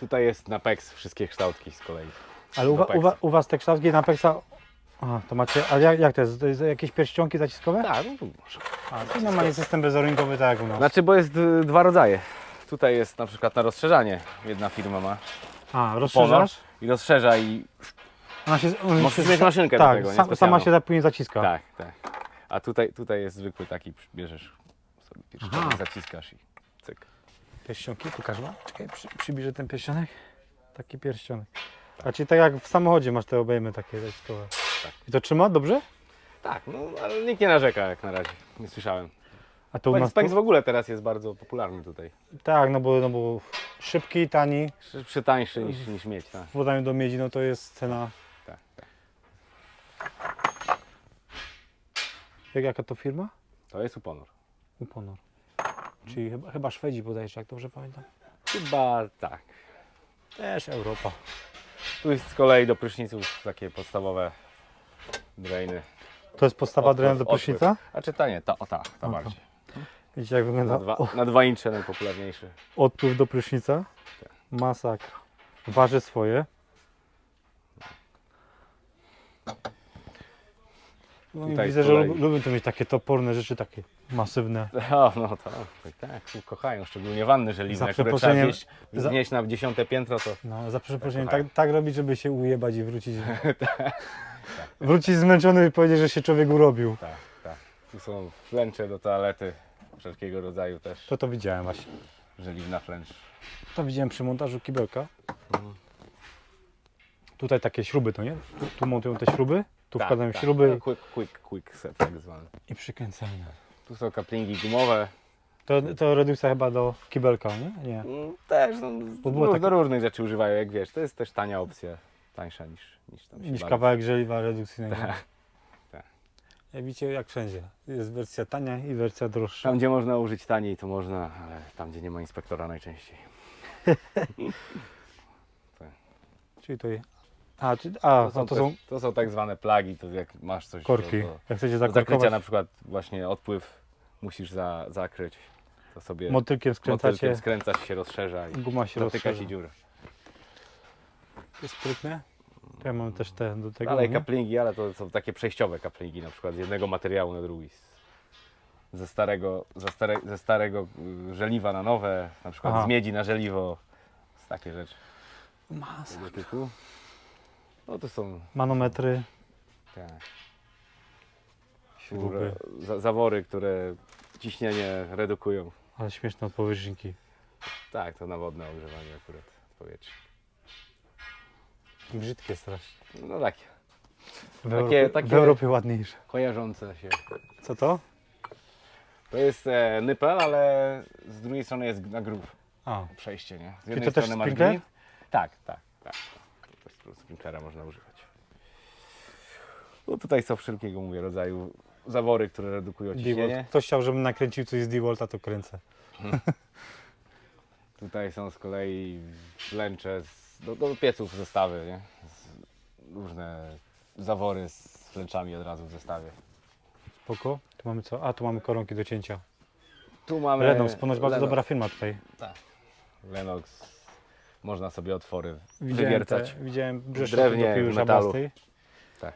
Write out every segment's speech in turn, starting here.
Tutaj jest na PEX wszystkie kształtki z kolei. Ale u, wa, u, wa, Peksa. u Was te kształtki na Peksa... A, to macie... A jak, jak to jest? To jest jakieś pierścionki zaciskowe? Tak, no może. A, to normalnie system bezorynkowy tak jak u nas. Znaczy, bo jest y, dwa rodzaje. Tutaj jest na przykład na rozszerzanie. Jedna firma ma A, ponor rozszerzasz? i rozszerza i Ona się, ona Możesz mieć maszynkę do tak, tego, nie? sam, Specjalną. sama się za- później zaciska. tak, tak. A tutaj, tutaj jest zwykły taki, bierzesz sobie pierścionek, zaciskasz i cyk. Pierścionki, pokaż. Czekaj, przy, przybliżę ten pierścionek. Taki pierścionek. A czyli tak jak w samochodzie masz te obejmy takie zaciskowe. Tak. I to trzyma dobrze? Tak, no ale nikt nie narzeka jak na razie. Nie słyszałem. A to u nas tu? w ogóle teraz jest bardzo popularny tutaj. Tak, no bo, no bo szybki, tani, Szybszy, tańszy niż, niż mieć, tak. w porównaniu do miedzi, no to jest cena. tak, tak. Jak, jaka to firma? To jest Uponor. Uponor. Czyli chyba, chyba Szwedzi bodajże, jak dobrze pamiętam. Chyba tak. Też Europa. Tu jest z kolei do pryszniców takie podstawowe drainy. To jest podstawa drewna do odpływ. prysznica? A czy ta nie, ta, o ta, ta Aha. bardziej. Widzicie jak wygląda Na dwa, o, na dwa incze najpopularniejszy. odpływ do prysznica? Masakra. Waży swoje. No i Tutaj widzę, że kolei. lub, lubią to mieć takie toporne rzeczy, takie masywne. O, no to tak, tak, kochają, szczególnie wanny żeliwne, Za które trzeba przeproszeniem- wnieść, za- wnieść na dziesiąte piętro, to No, za przeproszeniem, kochają. tak, tak robić, żeby się ujebać i wrócić. wrócić zmęczony i powiedzieć, że się człowiek urobił. tak, tak. Tu są flęcze do toalety wszelkiego rodzaju też, To to widziałem właśnie. żeliwna flęcz. To widziałem przy montażu kibelka. Mhm. Tutaj takie śruby, to nie? Tu montują te śruby, tu Tak, wkładają tak. śruby Quick, quick, quick set tak zwany. i przykręcają. Tu są kaplingi gumowe. To, to redukcja chyba do kibelka, nie? Nie. Mm, Też, no, Bo było takie- do różnych rzeczy używają, jak wiesz. To jest też tania opcja, tańsza niż, niż tam Niż bawi. kawałek żeliwa redukcyjnego. Tak, tak. Jak widzicie, jak wszędzie. Jest wersja tania i wersja droższa. Tam, gdzie można użyć taniej, to można, ale tam, gdzie nie ma inspektora najczęściej. Czyli je... A, czy... A To są, no to te- są to są tak zwane plagi, to jak masz coś korki. do, do, Jak chcecie do zakrycia na przykład właśnie odpływ musisz za, zakryć, to sobie motylkiem skręcacie, motylkiem skręcasz się, rozszerza i guma się rozszerza. się dziurę. Jest sprytne. To ja mam też te do tego. Nie? kaplingi, ale to są takie przejściowe kaplingi, na przykład z jednego materiału na drugi. Ze starego, ze, stare, ze starego y, żeliwa na nowe, na przykład Aha. z miedzi na żeliwo. Z takie rzeczy Masa. tego typu. No to są Manometry, te śruby. za, zawory, które ciśnienie redukują. Ale śmieszne odpowiedźniki. Tak, to na wodne ogrzewanie akurat powietrza. Brzydkie strasznie. No takie, W, Takie- Europie, takie- w Europie ładniejsze. kojarzące się. Co to? To jest e, nypel, ale z drugiej strony jest na grów. A, przejście, nie? Z jednej to też strony masz sprinkler? Tak, tak, tak. Sprinklera można używać. No tutaj są wszelkiego, mówię, rodzaju zawory, które redukują ciśnienie. Ktoś chciał, żebym nakręcił coś z DeWalta, to kręcę. Tutaj są z kolei flęcze z, do, do pieców zestawy, nie? Z, różne zawory z flęczami od razu w zestawie. Spoko. Tu mamy co? A, tu mamy koronki do cięcia. Tu mamy Lenox, ponoć bardzo Lenox. dobra firma tutaj. Tak. Lenox. Można sobie otwory Widziałem, wywiercać. te, widziałem brzeszczot drewnie, w metalu. Tak.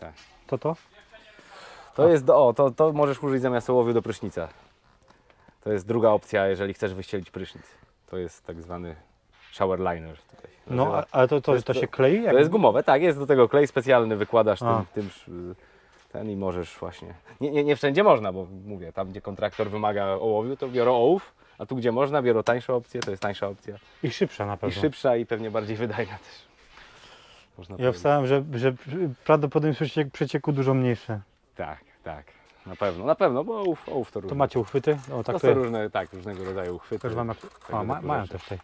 Tak. To to? To jest, do, o, to, to możesz użyć zamiast ołowiu do prysznica. To jest druga opcja, jeżeli chcesz wyścielić prysznic. To jest tak zwany shower liner. Tutaj No, ale to, to, to to- się klei? Jak... to jest gumowe, tak, jest do tego klej specjalny, wykładasz A. tym, tym ten i możesz właśnie. Nie, nie, nie wszędzie można, bo mówię, tam gdzie kontraktor wymaga ołowiu, to biorą ołów, a tu gdzie można, biorą tańszą opcję, to jest tańsza opcja. I szybsza na I pewno. szybsza i pewnie bardziej wydajna też. Można Ja powiedzieć. wstałem, że, że prawdopodobieństwo przecieku, przecieku dużo mniejsze. Tak, tak. Na pewno, na pewno, bo ołów, ołów to To różne. macie uchwyty? O, tak to to są jest. różne, tak, różnego rodzaju uchwyty. Też wam jak... A, ma, mają też tutaj.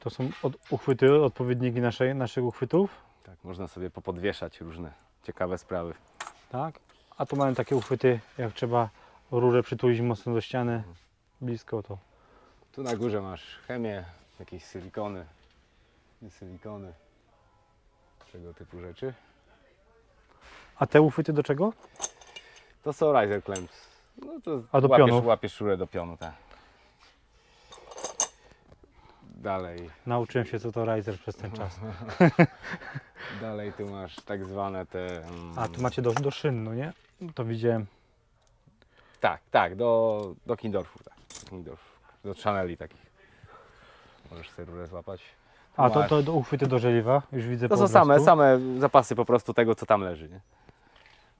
To są od, uchwyty, odpowiedniki naszej, naszych uchwytów, Tak, można sobie popodwieszać różne ciekawe sprawy. tak? A tu mają takie uchwyty, jak trzeba rurę przytulić mocno do ściany, blisko to. Tu na górze masz chemię, jakieś silikony, nie silikony, tego typu rzeczy. A te uchwyty do czego? To są riser clamps. No to A do łapiesz, pionów? łapiesz rurę do pionu, tak. Dalej, Nauczyłem się co to riser przez ten czas. dalej tu masz tak zwane te... mm, A tu macie do, do szyn, no nie? To widziałem. Tak, tak, do, do Kindorfu, tak. Do Chaneli takich. Możesz sobie rurę złapać. A to, to do uchwyty do żeliwa, już widzę To po są same, obrazku. same zapasy po prostu tego, co tam leży, nie?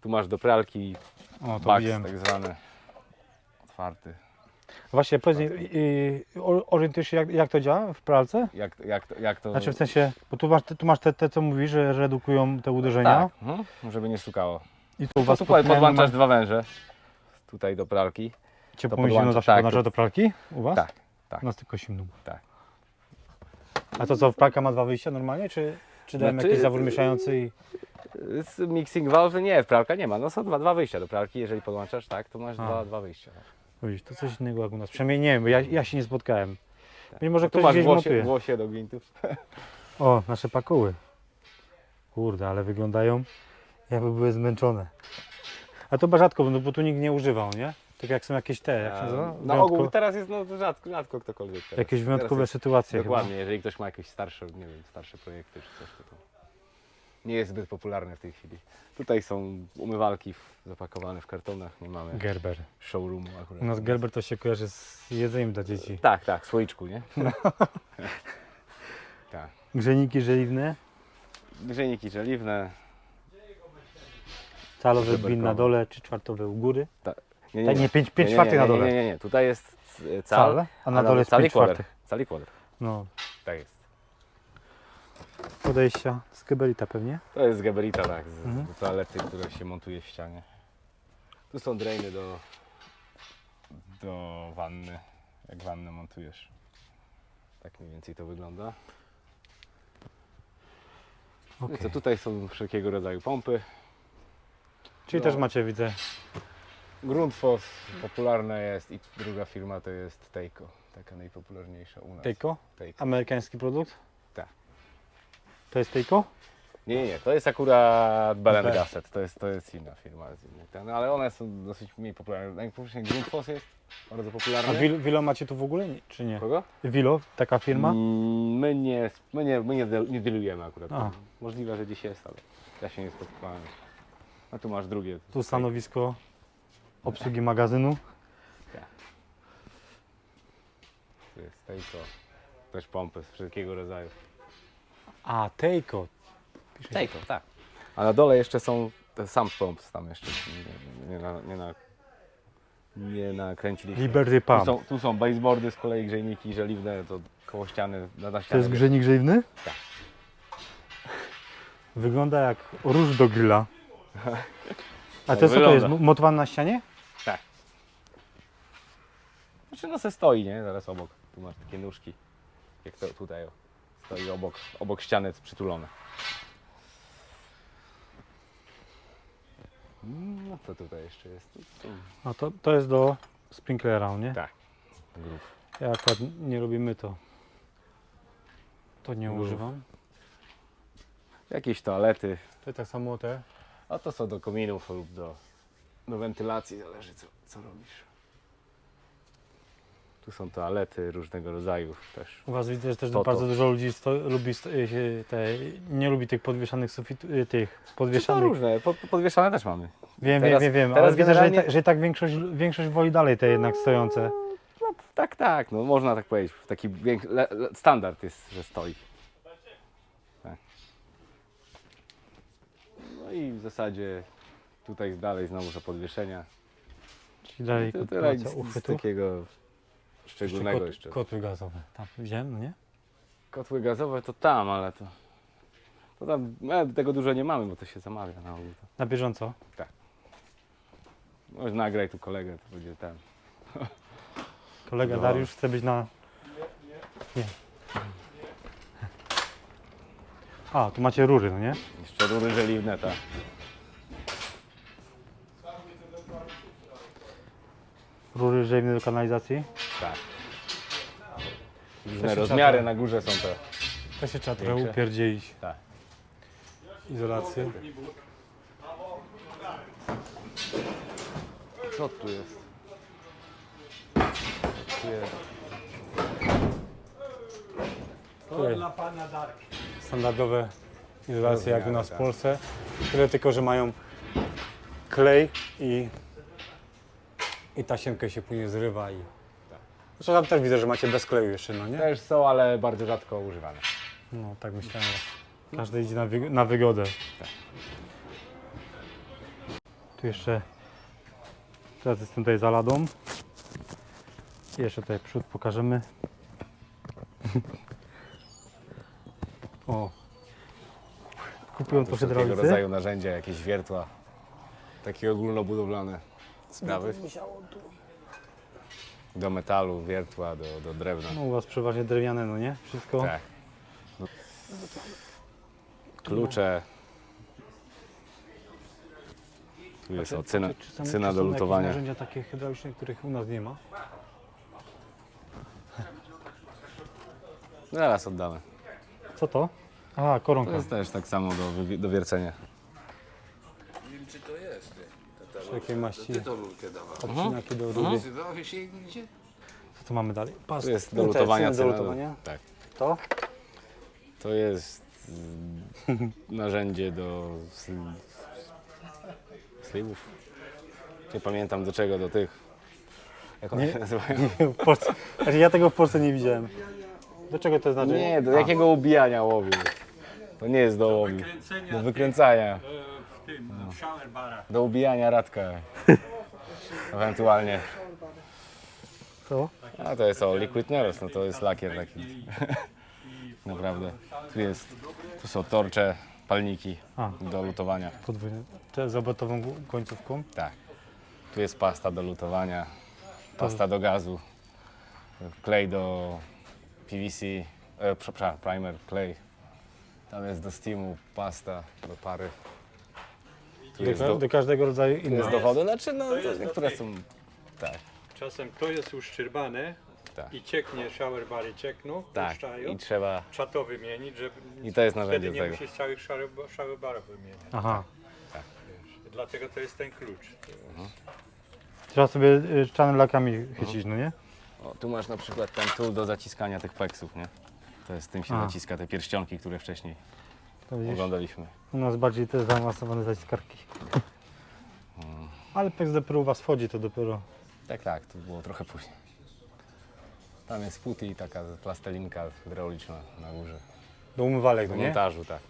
Tu masz do pralki, O, to widziałem. tak zwany, otwarty. Właśnie, powiedz mi, o- orientujesz się jak, jak to działa w pralce? Jak, jak, to- jak to... Znaczy w sensie, bo tu masz, te- tu masz te, te co mówisz, że redukują te uderzenia. tak, mhm, żeby nie stukało. I u To was tu pod- podłączasz dwa węże, tutaj do pralki. To zimną podłącza- zawsze tak, do pralki u was? Tak, tak. U nas tylko zimną. Tak. A to co, pralka ma dwa wyjścia normalnie, czy, czy dajemy Znaczy, jakiś zawór mieszający i... Z mixing valve nie, pralka nie ma. No są dwa, dwa wyjścia do pralki, jeżeli podłączasz, tak, to masz A. dwa, dwa wyjścia. tak. Widzisz, to coś innego jak u nas. Przynajmniej nie wiem, bo ja, ja się nie spotkałem. Mimo, że No ktoś masz gdzieś włosie, włosie do gwintów. O, nasze pakuły. Kurde, ale wyglądają jakby były zmęczone. A to chyba rzadko, no bo tu nikt nie używał, nie? Tak jak są jakieś te, jak się nazywa? Na ogół teraz jest no, rzadko, rzadko ktokolwiek. Teraz. Jakieś wyjątkowe Teraz jest, sytuacje chyba. Dokładnie, jeżeli ktoś ma jakieś starsze, nie wiem, starsze projekty czy coś, to, to nie jest zbyt popularne w tej chwili. Tutaj są umywalki w, zapakowane w kartonach, nie mamy Gerber. showroomu akurat. U nas Gerber to się kojarzy z jedzeniem dla dzieci. Tak, tak, w słoiczku, nie? tak. Grzejniki żeliwne, Grzejniki żeliwne. Żeberkowe. bin na dole, czy czwartowy u góry. Nie, Tak, nie, pięć, pięć nie, czwartych nie, na nie, dole. Nie, nie, nie, tutaj jest cal, Cal, a na dole jest cali pięć czwartych. No, tak jest. podejścia z Gebelita pewnie. To jest z Geberita, tak, z, Mhm. z toalety, które się montuje w ścianie. Tu są drainy do, do wanny, jak wannę montujesz. Tak mniej więcej to wygląda. No i Okej. co tutaj są wszelkiego rodzaju pompy. Czyli No. też macie, widzę, Grundfos popularna jest i druga firma to jest Teiko, taka najpopularniejsza u nas. Teiko, Teiko. amerykański produkt. Tak. To jest Teiko? Nie, nie, to jest akurat Belen Be- Gasset, to jest, to jest inna firma z innych, ten, ale one są dosyć mniej popularne. Najpoprzedniej Grundfos jest bardzo A popularny. Wil, Wilo macie tu w ogóle, nie- czy nie? Kogo? Wilo, taka firma? Mm, My nie, my nie, my nie, del- nie dealujemy akurat. A. Możliwe, że gdzieś jest, ale ja się nie spotkałem. A tu masz drugie. Tu stanowisko obsługi magazynu. Tu jest Teiko. Też pompy z wszelkiego rodzaju. A, Teiko. Pisze. Teiko, tak. A na dole jeszcze są te sam pomps tam jeszcze. Nie, nie, na, nie, na, nie nakręciliśmy. Liberty Tu Pump. są, tu są baseboardy, z kolei grzejniki żeliwne, to koło ściany, na, na To jest grzejnik żeliwny? Tak. Wygląda jak róż do grilla. A Tak to co to jest? wygląda. Mo- Motowane na ścianie? Znaczy no se stoi, nie? Zaraz obok. Tu masz takie nóżki. Jak to tutaj o. Stoi obok, obok ściany jest przytulone. No co tutaj jeszcze jest? Tu, tu. A to, to jest do sprinklera, nie? Tak. Grów. Ja akurat nie robimy to. To nie Grów. używam. Jakieś toalety. To tak samo te. A to są do kominów lub do, do wentylacji, zależy co, co robisz. Tu są toalety różnego rodzaju też. U Was widzę, że też To, to. bardzo dużo ludzi sto, lubi sto, y, się te, nie lubi tych podwieszanych sufitów, y, tych To podwieszanych. różne, po, podwieszane też mamy. Wiem, Teraz- wiem, wiem, wiem, teraz ale widzę, że, i tak- że i tak większość, większość woli dalej te jednak stojące. No, tak, tak, no można tak powiedzieć. Taki le, le, standard jest, że stoi. Tak. No i w zasadzie tutaj dalej znowu za podwieszenia. Czyli dalej To tyle kontynuacja nic, nic uchwytu. takiego szczególnego kot, jeszcze. Kotły gazowe. Tam widziałem, no nie? Kotły gazowe to tam, ale to, to tam e, tego dużo nie mamy, bo to się zamawia na ogół. Na bieżąco. Może nagraj tu kolegę, to będzie ten. Kolega No. Dariusz chce być na... Nie. A, tu macie rury, no nie? Jeszcze rury żeliwne, tak. Rury żeliwne do kanalizacji. Tak. To Różne rozmiary na górze są te. To się trzeba trochę Większe? upierdzielić. Tak. Izolację. Co tu jest? Tu jest. Tutaj dla pana Darki. standardowe izolacje jak u nas w. Polsce, tyle tylko, że mają klej i, i tasiemkę się później zrywa i... Zresztą tam też widzę, że macie bez kleju jeszcze, no nie? Też są, ale bardzo rzadko używane. No, tak myślałem. Każdy idzie na, wyg- na wygodę. Tu jeszcze teraz jestem tutaj za ladą. I jeszcze tutaj przód pokażemy. o. Kupiłem to w Wszelkiego hydraulice. rodzaju narzędzia, jakieś wiertła, takie ogólnobudowlane sprawy. Do metalu, wiertła, do, do drewna. No u was przeważnie drewniane, no nie? Wszystko. Tak. Klucze. Tu jest o, cyna, Czy są- cyna czy do są jakieś lutowania. narzędzia takie hydrauliczne, których u nas nie ma? Zaraz oddamy. Co to? Aha, koronka. To jest też tak samo do, wywi- do wiercenia. Wszelkie maści. Ty to rurkę dawał. Odcinaki do rury. Wzywałeś się gdzie? Co tu mamy dalej? Pas. To jest do te lutowania cyny do lutowania. Tak. To? To jest mm, narzędzie do sli- sliwów. Nie pamiętam do czego, do tych. Jak one Nie. się nazywają? w Polsce. Znaczy ja tego w Polsce nie widziałem. Do czego to znaczy? Nie, do A, jakiego ubijania łowiu. To nie jest do łowiu. Do wykręcania. Barach. Do ubijania radka. Ewentualnie. To? A to jest o liquid nerves, no to jest lakier taki. Naprawdę. Tu jest, tu są torcze, palniki A. do lutowania. Podwójne. Te z obotową końcówką. Tak. Tu jest pasta do lutowania, pasta do gazu, klej do PVC, e, przepraszam, primer, klej. Tam jest do steamu, pasta do pary. Do, jest ka- do, do każdego rodzaju jest do wody, znaczy no, to jest niektóre są, tak, Czasem to jest uszczyrbane tak, i cieknie, shower bary ciekną, tak. puszczają. I trzeba, Trzeba to wymienić, żeby i to jest narzędzie wtedy nie tego. musisz całych shower, shower barów wymieniać. Aha. Wiesz. Dlatego to jest ten klucz. Trzeba sobie y, channelakami chycić, no nie? O, tu masz na przykład ten tool do zaciskania tych peksów, nie? To jest tym się A. zaciska te pierścionki, które wcześniej To widzisz, oglądaliśmy. u nas bardziej te zaawansowane zaciskarki. Ale peks dopiero u was wchodzi, to dopiero. Tak, tak, to było trochę później. Tam jest put i taka plastelinka hydrauliczna na górze. Do umywalek, Do no nie? montażu, tak.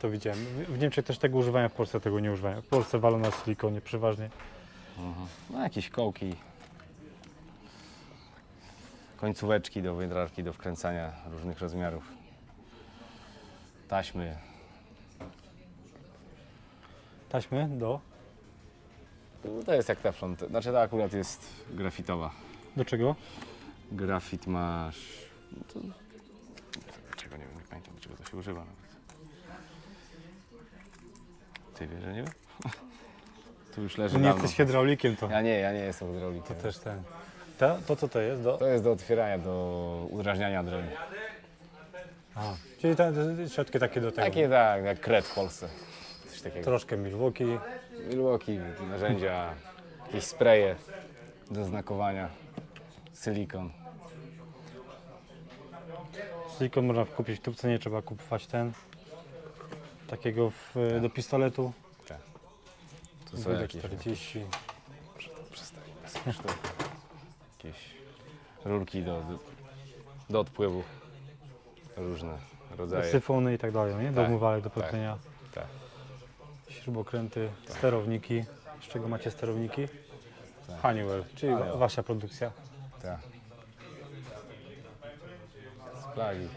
To widziałem. W- W Niemczech też tego używają, w Polsce tego nie używają. W Polsce walą na silikonie przeważnie. No jakieś kołki. Końcóweczki do wędrarki, do wkręcania różnych rozmiarów. Taśmy. Taśmy do. No to jest jak teflon. To- Znaczy ta akurat jest grafitowa. Do czego? Grafit masz... No to... Czego nie wiem, nie pamiętam do czego to się używa nawet. Ty wiesz, że nie wiem? Tu już leży Że nie dawno. jesteś hydraulikiem, to, Ja nie, ja nie jestem hydraulikiem. to też ten. To, to co to jest? Do... To jest do otwierania, do udrażniania drewna. A, czyli te, te środki takie do tego. Takie tak, jak kret w Polsce. Takiego. Troszkę Milwaukee. Milwaukee, narzędzia, jakieś spreje do znakowania, silikon. Silikon można kupić w tubce, nie trzeba kupować ten. Takiego w, do pistoletu. Tu są Wódek jakieś, 40. przestań, bez kosztu. jakieś rurki do, do, do odpływu. Różne rodzaje. Syfony i tak dalej, nie? Do Tak, umywalek, do tak. Tak. Śrubokręty, sterowniki. Z czego macie sterowniki? Tak. Honeywell, czyli Honeywell. wasza produkcja. Tak. Splagi.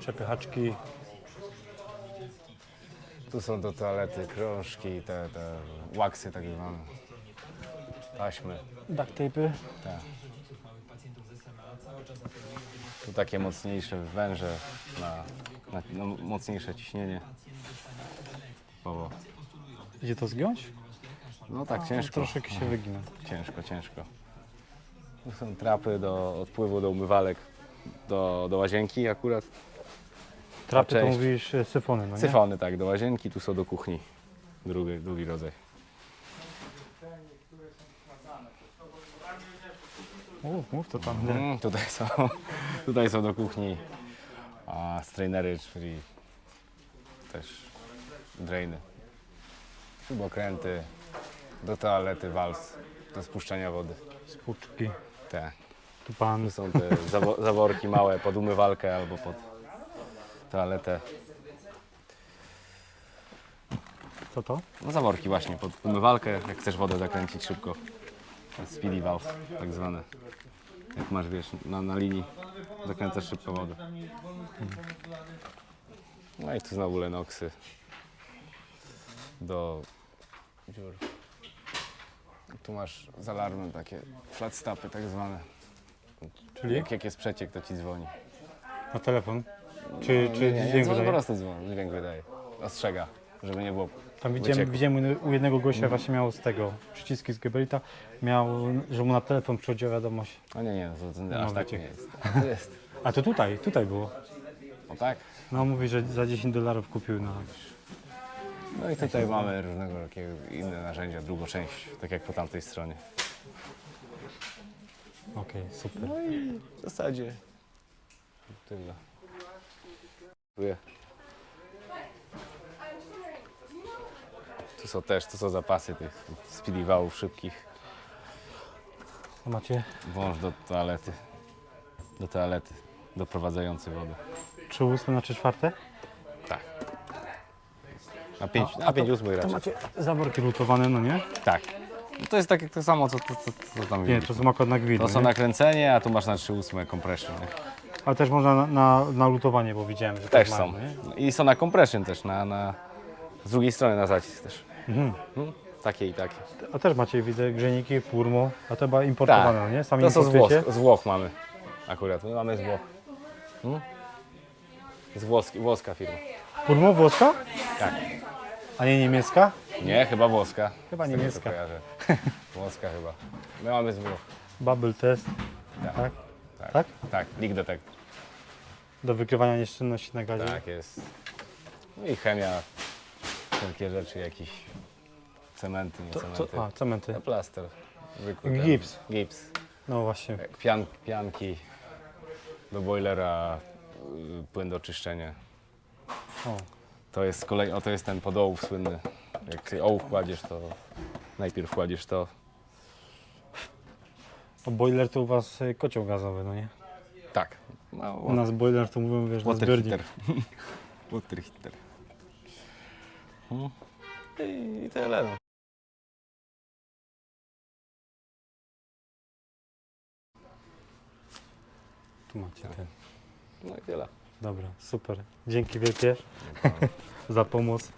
Przepychaczki. Tu są do toalety krążki, te, te łaksy tak zwane. Taśmy. Duct tape'y. Tak. Tu takie mocniejsze węże na, na no, mocniejsze ciśnienie. Idzie to zgiąć? No tak, ciężko. Troszeczkę się wygina. Ciężko, ciężko. Tu są trapy do odpływu do umywalek, do, do łazienki akurat. Trapy to część. mówisz e, syfony, no nie? Syfony tak, do łazienki, tu są do kuchni. Drugi, drugi rodzaj. Mów, mów co tam. Mm, tutaj, są, tutaj są do kuchni A strainery, czyli też drainy. Śrubokręty, do toalety, wals, do spuszczania wody. Spuczki. Te. Tu pan. Są te zawo- zaworki małe pod umywalkę albo pod toaletę. Co to? No zaworki właśnie pod umywalkę, jak chcesz wodę zakręcić szybko. To jest Speedy valve, tak zwane. Jak masz, wiesz, na, na linii zakręcasz szybko wodę. No i tu znowu Lenoxy do dziur. Tu masz z alarmem takie flat stopy tak zwane. Czyli? Jak, jak jest przeciek, to ci dzwoni. Na telefon? Czy, No, czy nie, nie, dźwięk dzwoni, po wydaje? prostu dzwoni, dźwięk wydaje. Ostrzega, żeby nie było Tam widziałem, wycieku. widziałem u- jednego gościa właśnie miał z tego przyciski z Geberita, miał, że mu na telefon przychodziła wiadomość. A nie, nie, to, to No, aż tak wyciek. nie jest. To jest. A to tutaj, tutaj było. O tak? No mówi, że za 10 dolarów kupił na... No i tutaj mamy różnego rodzaju inne narzędzia, drugą część, tak jak po tamtej stronie. Okej, super. No i w zasadzie tyle. Dziękuję. Tu są też, tu są zapasy tych speedywałów szybkich. A macie Wąż do toalety. Do toalety, doprowadzający wodę. 3 ósme na 3 czwarte? Tak. Na 5, na 5 ósmych To raczej. macie zaworki lutowane, no nie? Tak. No to jest takie to samo, co, co, co, co tam Nie, widzisz. to są akurat na gwid, To są nie? nakręcenie, a tu masz na 3 ósme compression. Nie? Ale też można na, na, na lutowanie, bo widziałem, że Też tak są. mają, nie? I są na compression też, na, na, z drugiej strony na zacisk też. Mhm. Mhm. Takie i takie. A też macie, widzę, grzejniki, purmo, a to chyba importowane, no nie? Sami Tak. To są z Włoch, importujecie? z Włoch mamy. Akurat, my mamy z Włoch. Z włoski, włoska firma. Purmo włoska? Tak. A nie niemiecka? Nie, chyba włoska. Chyba Z tego, co niemiecka. kojarzę. Włoska chyba. My mamy z Włoch. Bubble test, Tak. tak? Tak? Tak? Tak, leak detect. Do wykrywania nieszczęsności na gazie. Tak jest. No i chemia, wszelkie rzeczy, jakieś cementy, nie To, cementy. to, a, cementy. No plaster. Zwykły ten Gips. Gips. No właśnie. Pian, pianki do boilera, płyn do czyszczenia. O. To jest kolej, o to jest ten podołów słynny. Jak ołów kładziesz, to najpierw kładziesz to. O boiler to u was y, kocioł gazowy, no nie? Tak. No, U nas boiler to mówią, wiesz, na water zbiornik. heater. water heater. I, I tyle. No. Tu macie ten. No i tyle. Dobra, super. Dzięki wielkie za pomoc.